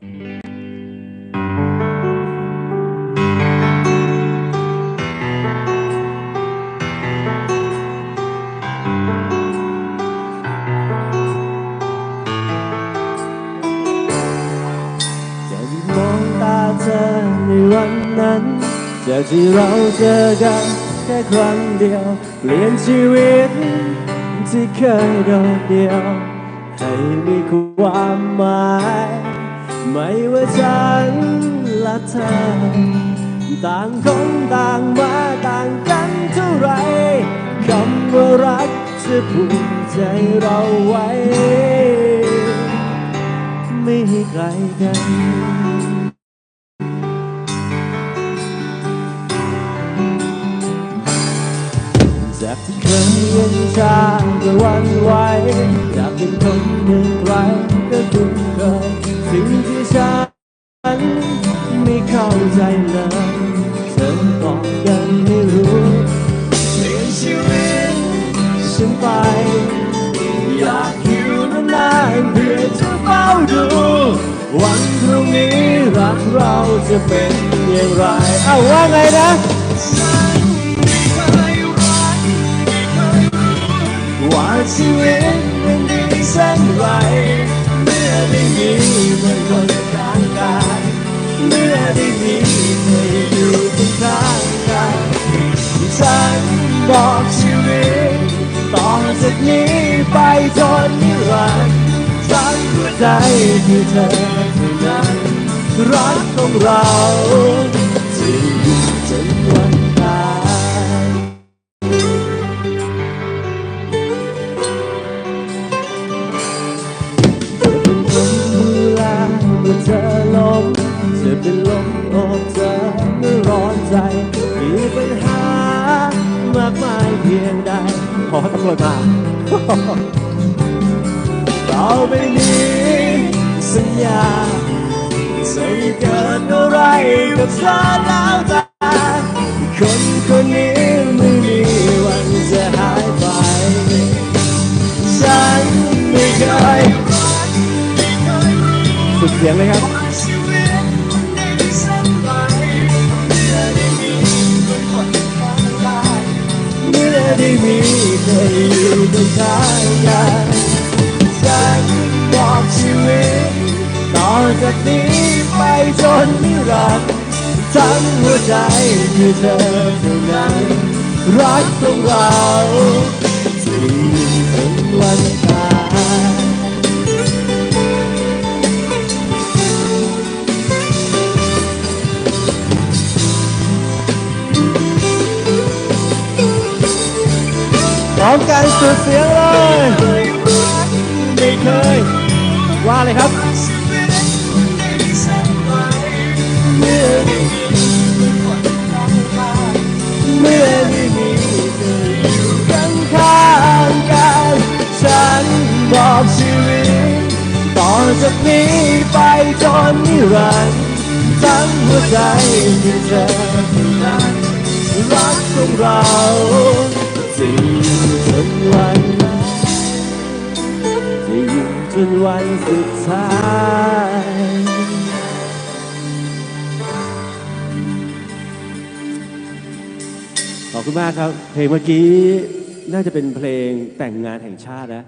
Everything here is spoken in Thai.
จะมองตาเธอในวันนั้นจากที่เราเจอกันแค่ครั้งเดียว เปลี่ยนชีวิต ที่เคยโดดเดี่ยว ให้มีความหมาย ไม่ว่าฉันและเธอ ต่างคนต่างมาต่างกันเท่าไรคำว่ารักจะผูกใจเราไว้ ไม่ให้ไกลกันจากที่เคยเย็นชาก็หวันไหวจากเป็นคนหนึ่งไกล วันพรุ่งนี้รักเราจะเป็นอย่างไรเอาว่าไงนะ ว่าชีวิตเป็นดีเช่นไรเมื่อได้มีเมื่อคนข้างกายเมื่อได้มีเธออยู่ข้างกายฉันบอกชีวิตต่อจากนี้ไปจนนิรันดร์ ฉันหัวใจคือเธอเท่านั้นรักของเราจะอยู่จนวันตายจะเป็นคนดูแลเมื่อเธอล้มจะเป็นลมโอบเธอเมื่อร้อนใจมีปัญหามากมายเพียงใดขอตำรวจมา ต่อไปนี้สัญญาจะไม่เกิดอะไรกับเธอแล้วแต่คนคนนี้ไม่มีวันจะหายไป ฉันไม่เคยสุดเสียงเลยครับ จากนี้ไปจนนิรันดร์ทั้งหัวใจคือเธอเท่านั้น รักของเราจะอยู่จนวันตายพร้อมกันสุดเสียงเลย ไม่เคย ว่าเลยครับ จากนี้ไปจนนิรันดร์ทั้งหัวใจมีเธอนั้นรักของเราจะอยู่จนวันจะอยู่จนวันสุดท้ายขอบคุณมากครับ เพลงเมื่อกี้น่าจะเป็นเพลงแต่งงานแห่งชาตินะ